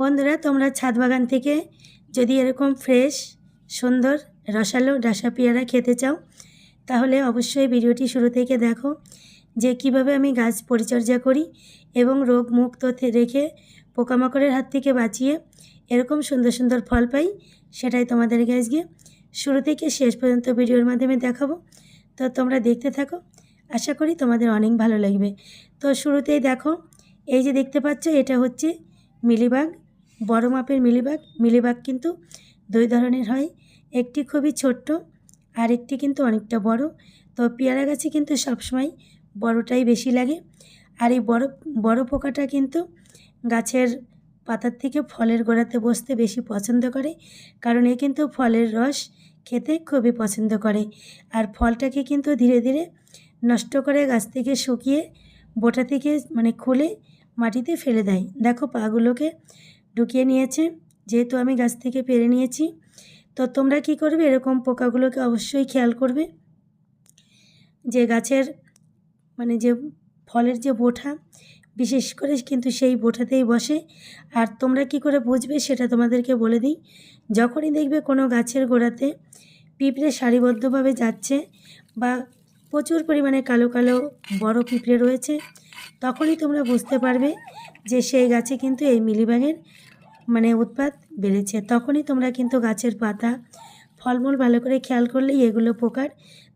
বন্ধুরা, তোমরা ছাদ বাগান থেকে যদি এরকম ফ্রেশ সুন্দর, রসালো ডাসা পেয়ারা খেতে চাও, তাহলে অবশ্যই ভিডিওটি শুরু থেকে দেখো যে কীভাবে আমি গাছ পরিচর্যা করি এবং রোগ মুক্ত রেখে পোকামাকড়ের হাত থেকে বাঁচিয়ে এরকম সুন্দর সুন্দর ফল পাই, সেটাই তোমাদেরকে আজকে শুরু থেকে শেষ পর্যন্ত ভিডিওর মাধ্যমে দেখাবো। তো তোমরা দেখতে থাকো, আশা করি তোমাদের অনেক ভালো লাগবে। তো শুরুতেই দেখো, এই যে দেখতে পাচ্ছ, এটা হচ্ছে মিলিবাগ বড় মাপের মিলিবাগ মিলিবাগ কিন্তু দুই ধরনের হয়। একটি খুবই ছোট্ট আর একটি কিন্তু অনেকটা বড়। তো পেয়ারা গাছে কিন্তু সবসময় বড়টাই বেশি লাগে। আর এই বড় বড় পোকাটা কিন্তু গাছের পাতার থেকে ফলের গোড়াতে বসতে বেশি পছন্দ করে। কারণ এ কিন্তু ফলের রস খেতে খুবই পছন্দ করে। আর ফলটাকে কিন্তু ধীরে ধীরে নষ্ট করে গাছ থেকে শুকিয়ে বোটা থেকে মানে খুলে মাটিতে ফেলে দেয়। দেখো পাগুলোকে ঢুকিয়ে নিয়েছে। যেহেতু আমি গাছ থেকে পেরে নিয়েছি, তো তোমরা কি করবে? এরকম পোকাগুলোকে অবশ্যই খেয়াল করবে। যে গাছের মানে যে ফলের যে বোঠা, বিশেষ করে কিন্তু সেই বোঠাতেই বসে। আর তোমরা কি করে বুঝবে সেটা তোমাদেরকে বলে দিই। যখনই দেখবে কোনো গাছের গোড়াতে পিঁপড়ে সারিবদ্ধভাবে যাচ্ছে বা প্রচুর পরিমাণে কালো কালো বড় পিঁপড়ে রয়েছে। তখনই তোমরা বুঝতে পারবে যে সেই গাছে কিন্তু এই মিলিবাগের মানে উৎপাত বেড়েছে। তখনই তোমরা কিন্তু গাছের পাতা, ফলমূল ভালো করে খেয়াল করলেই এগুলো পোকার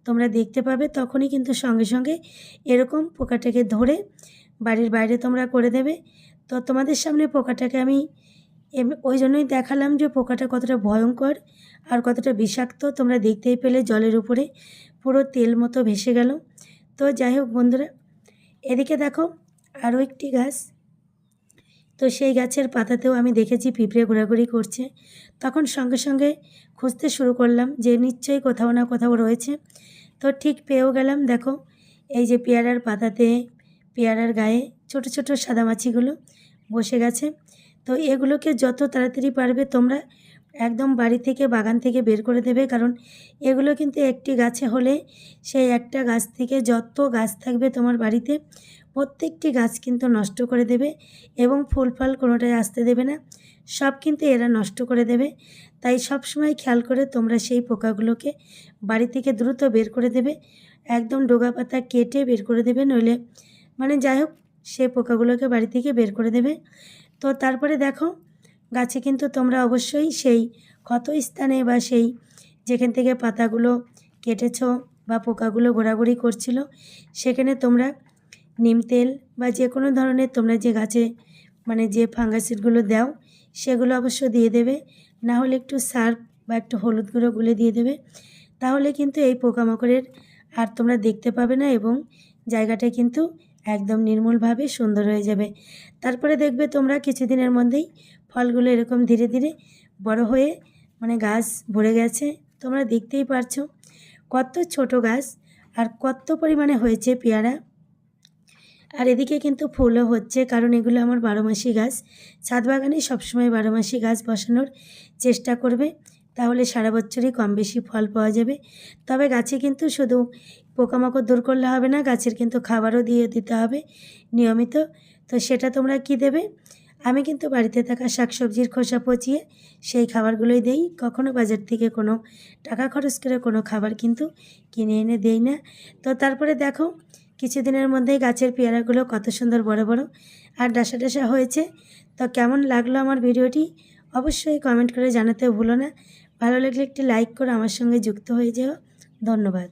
তোমরা দেখতে পাবে। তখনই কিন্তু সঙ্গে সঙ্গে এরকম পোকাটাকে ধরে বাড়ির বাইরে তোমরা করে দেবে। তো তোমাদের সামনে পোকাটাকে আমি ওই জন্যই দেখালাম যে পোকাটা কতটা ভয়ঙ্কর আর কতটা বিষাক্ত। তোমরা দেখতেই পেলে জলের উপরে পুরো তেল মতো ভেসে গেল। তো যাই হোক বন্ধুরা, এদিকে দেখো আরও একটি গাছ। তো সেই গাছের পাতাতেও আমি দেখেছি পিঁপড়ে ঘোরাঘুরি করছে। তখন সঙ্গে সঙ্গে খুঁজতে শুরু করলাম যে নিশ্চয়ই কোথাও না কোথাও রয়েছে। তো ঠিক পেয়েও গেলাম, দেখো এই যে পেয়ারার পাতাতে, পেয়ারার গায়ে ছোট ছোট সাদামাছিগুলো বসে গেছে। তো এগুলোকে যত তাড়াতাড়ি পারবে তোমরা একদম বাড়ি থেকে বাগান থেকে বের করে দেবে। কারণ এগুলো কিন্তু একটি গাছে হলে সেই একটা গাছ থেকে যত গাছ থাকবে তোমার বাড়িতে প্রত্যেকটি গাছ কিন্তু নষ্ট করে দেবে এবং ফুল ফল কোনোটাই আসতে দেবে না। সব কিন্তু এরা নষ্ট করে দেবে। তাই সব সময় খেয়াল করে তোমরা সেই পোকাগুলোকে বাড়ি থেকে দ্রুত বের করে দেবে। একদম ডোগা পাতা কেটে বের করে দেবে। নইলে মানে যাই হোক সেই পোকাগুলোকে বাড়ি থেকে বের করে দেবে। তো তারপরে দেখো, গাছে কিন্তু তোমরা অবশ্যই সেই ক্ষত স্থানে বা সেই যেখান থেকে পাতাগুলো কেটেছো বা পোকাগুলো ঘোরাঘুরি করছিল, সেখানে তোমরা নিম তেল বা যে কোনো ধরনের তোমরা যে গাছে মানে যে ফাঙ্গাসিডগুলো দাও, সেগুলো অবশ্য দিয়ে দেবে। না হলে একটু সার্ফ বা একটু হলুদ গুঁড়ো গুলে দিয়ে দেবে। তাহলে কিন্তু এই পোকামাকড়ের আর তোমরা দেখতে পাবে না এবং জায়গাটা কিন্তু একদম নির্মূলভাবে সুন্দর হয়ে যাবে। তারপরে দেখবে তোমরা কিছুদিনের মধ্যেই ফলগুলো এরকম ধীরে ধীরে বড় হয়ে মানে গাছ ভরে গেছে। তোমরা দেখতেই পারছ কত ছোট গাছ আর কত পরিমাণে হয়েছে পেয়ারা। আর এদিকে কিন্তু ফুলও হচ্ছে কারণ এগুলো আমার বারো মাসি গাছ। ছাদ বাগানে সবসময় বারো মাসি গাছ বসানোর চেষ্টা করবে। তাহলে সারা বছরই কম বেশি ফল পাওয়া যাবে। তবে গাছে কিন্তু শুধু পোকামাকড় দূর করলে হবে না, গাছের কিন্তু খাবারও দিয়ে দিতে হবে নিয়মিত। তো সেটা তোমরা কি দেবে? আমি কিন্তু বাড়িতে থাকা শাকসবজির খোসা পচিয়ে সেই খাবারগুলোই দেই। কখনো বাজার থেকে কোনো টাকা খরচ করে কোনো খাবার কিন্তু কিনে এনে দেই না। তো তারপরে দেখো, কিছুদিনের মধ্যেই গাছের পেয়ারাগুলো কত সুন্দর বড় বড় আর ডাসা ডাসা হয়েছে। তো কেমন লাগল আমার ভিডিওটি? অবশ্যই কমেন্ট করে জানাতে ভুলো না। ভালো লাগলে একটি লাইক করে আমার সঙ্গে যুক্ত হয়ে যাও। ধন্যবাদ।